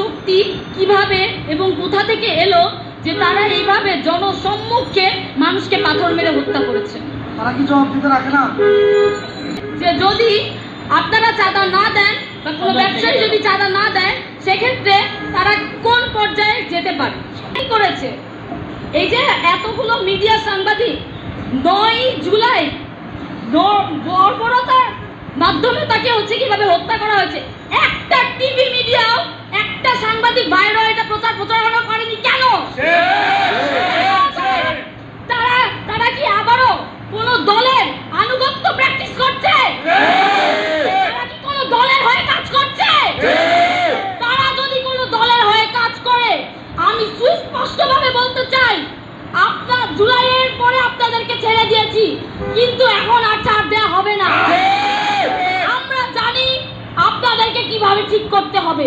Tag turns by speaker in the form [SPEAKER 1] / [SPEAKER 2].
[SPEAKER 1] শক্তি কীভাবে এবং কোথা থেকে এলো যে তারা এইভাবে জনসম্মুখে মানুষকে পাথর মেরে হত্যা করেছে?
[SPEAKER 2] তারা কি জবাব দিতে রাখে না?
[SPEAKER 1] যে যদি আপনারা চাঁদা না দেন বা কোনো ব্যবসায়ী যদি চাঁদা না দেয় সেক্ষেত্রে তারা কোন পর্যায়ে যেতে পারে? কি করেছে? এই যে এতগুলো মিডিয়া সাংবাদিক নয় জুলাই বর্বরতার মাধ্যমে তাকে হচ্ছে কীভাবে হত্যা করা হয়েছে একটা টিভি মিডিয়াও একটা সাংবাদিক বাইরে এটা প্রচার প্রচারণা করেনি কেন তারা তারা কি আবারও কোন দলের আনুগত্য প্র্যাকটিস করছে তারা কি কোন দলের হয়ে কাজ করছে তারা যদি কোন দলের হয়ে কাজ করে আমি সুস্পষ্টভাবে বলতে চাই আপনার জুলাই এর পরে আপনাদেরকে ছেড়ে দিয়েছি কিন্তু এখন আর ছাড় দেওয়া হবে না। আমরা জানি আপনাদেরকে কীভাবে ঠিক করতে হবে।